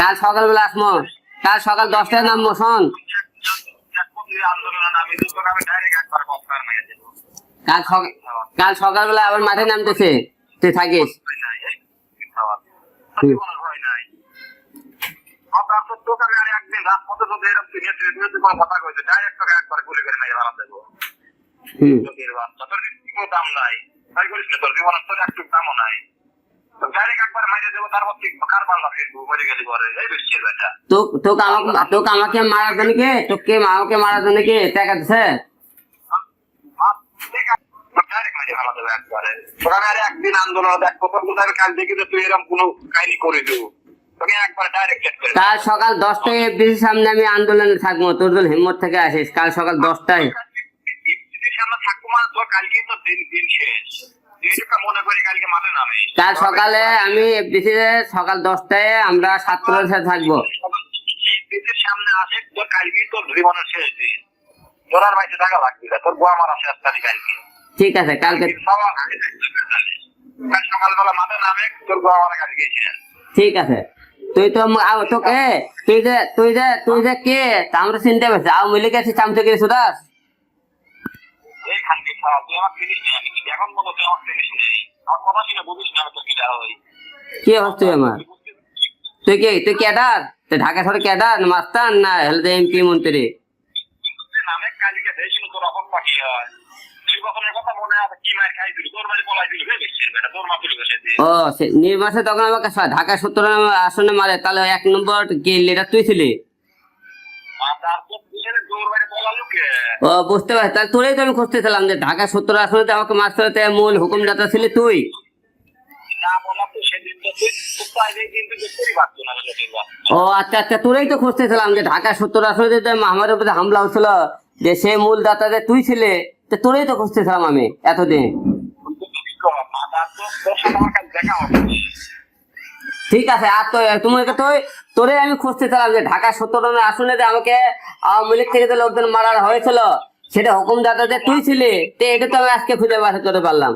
কাল সকালবেলা আসমো কাল সকাল দশটায় নামবো শোন। কাল কাল সকালবেলা আবার মাঠে নামতেছে। তুই থাকিস। কথা তোকে করিস না তোর জীবনের তোর একটু নাই। আমাকে মারার জন্য কে? মারার জন্য কে? টাকা দিছে? একদিন আন্দোলন কাল তুই এরকম কোনো কাহিনী করে দেবো। তোকে একবার ডাইরেক্ট চেক করে কাল সকাল দশটায় এফডিসির সামনে আমি আন্দোলনে থাকব তোর হিম্মত থেকে আসিস। কাল সকাল দশটায়। কাল সকালে আমি এফডিসি সকাল দশটায় আমরা ছাত্রদের সাথে থাকব। সামনে আসে তোর কালকেই তোর জীবনের শেষ দিন। তোর আর বাড়িতে থাকা লাগবে না তোর গোয়া মারা শেষ তারিখ কালকে। ঠিক আছে কালকে সকালবেলা নামে তোর ঠিক আছে। তুই তো তোকে তুই যে তুই যে তুই যে কে? আমরা চিনতে পারছি আও মিলে গেছিস চামচে গেছিস সুদাস? এই খানকে খাওয়া তুই আমার ফিনিস নেই আমি এখন মতো তুই আমার ফিনিস নেই আমার কথা শুনে বুঝিস না আমি দেওয়া হই। কি হস তুই আমার? তুই কে তুই ক্যাডার? তুই ঢাকা শহরে ক্যাডার না মাস্তান না হেলথ এমপি মন্ত্রী? নামে কালকে দেখিস তোর অপর পাখি হয়। মনে ও নির্বাচনে তখন আমাকে ঢাকা সত্তর আসনে মারে তাহলে এক নম্বর কে লিডার তুই ছিলি আর তারপর পিছনে তোর বাড়ি পলালো কে ও বুঝতে পারছি। তাহলে তোরাই তো আমি খুঁজতেছিলাম যে ঢাকা সত্তর আসনে আমাকে মাস্টারতে মূল হুকুমদাতা ছিলি তুই? ও আচ্ছা আচ্ছা তোরেই তো খুঁজতেছিলাম যে ঢাকা সত্তর আসনে যে আমার উপরে হামলা হচ্ছিল যে সে মূল দাতা যে তুই ছিলে তো তোরেই তো খুঁজতেছিলাম আমি এতদিন। দেখা হবে ঠিক আছে, আর তো তোমাকে তো তোরে আমি খুঁজতেছিলাম যে ঢাকা সত্তর আসনে আমাকে আওয়ামী লীগ থেকে যে লোকজন মারা হয়েছিল, সেটা হুকুমদাতা যে তুই ছিলি, তো এটা তো আমি আজকে খুঁজে বার করতে পারলাম।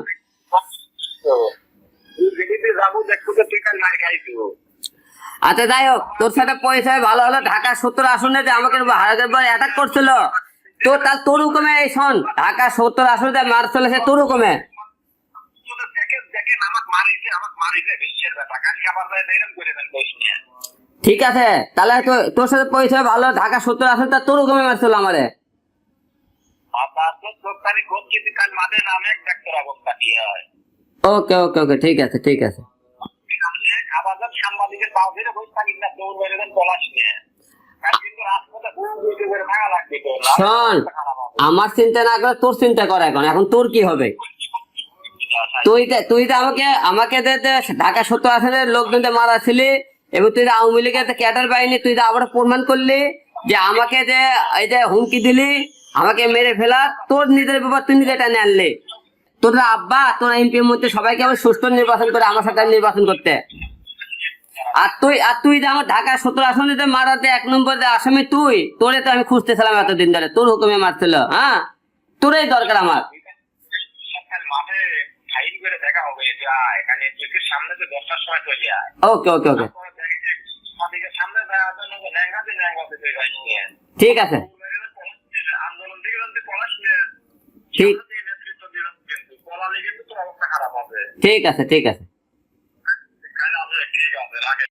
আচ্ছা যাই হোক, তোর সাথে পয়সায় ভালো হলো ঢাকা সত্তর আসনে যে আমাকে হারাদের পর অ্যাটাক করছিল, তো তার তোর হুকুমে এই শোন ঢাকা সত্তর আসনে মার চলেছে, তোর হুকুমে। দেখেন আমাকে মারিছে আমাকে মারিছে বিশ্বের ব্যাপার কালকে আবার যায় এরকম করে দেন ঠিক আছে তাহলে তোর সাথে পয়সায় ভালো ঢাকা সত্তর আসনে তা তোর হুকুমে মারছিল আমারে। ওকে ওকে ওকে ঠিক আছে ঠিক আছে। আমার চিন্তা না করে তোর চিন্তা কর এখন এখন তোর কি হবে? তুই তুই যে আমাকে আমাকে ঢাকা সত্তর আসনের লোকজন যে মারা এবং তুই আওয়ামী লীগের ক্যাডার বাহিনী, তুই যে আবার প্রমাণ করলি যে আমাকে যে, এই যে হুমকি দিলি, আমাকে মেরে ফেলা, তোর নিজের ব্যাপার তুই নিজে টেনে আনলি। তোর আব্বা, তোর এমপি মধ্যে সবাইকে আবার সুস্থ নির্বাচন করে আমার সাথে নির্বাচন করতে। আর তুই আর তুই যে আমার ঢাকা সত্তর আসনে যে মারাতে এক নম্বর যে আসামি তুই, তোরে তো আমি খুঁজতেছিলাম এতদিন ধরে, তোর হুকুমে মারছিল হ্যাঁ? তোরই দরকার আমার। ফাইল করে দেখা হবে যে আয় এখানে চোখের সামনে যে দশটার সময় চলে আয়। ওকে ওকে ওকে। সামনে দেখা জন্য ল্যাঙ্গাতে ল্যাঙ্গাতে ঠিক আছে। আন্দোলন থেকে যদি পলাশ ঠিক। নেতৃত্ব দিলাম কিন্তু পলালে কিন্তু তোর অবস্থা খারাপ হবে। ঠিক আছে ঠিক আছে।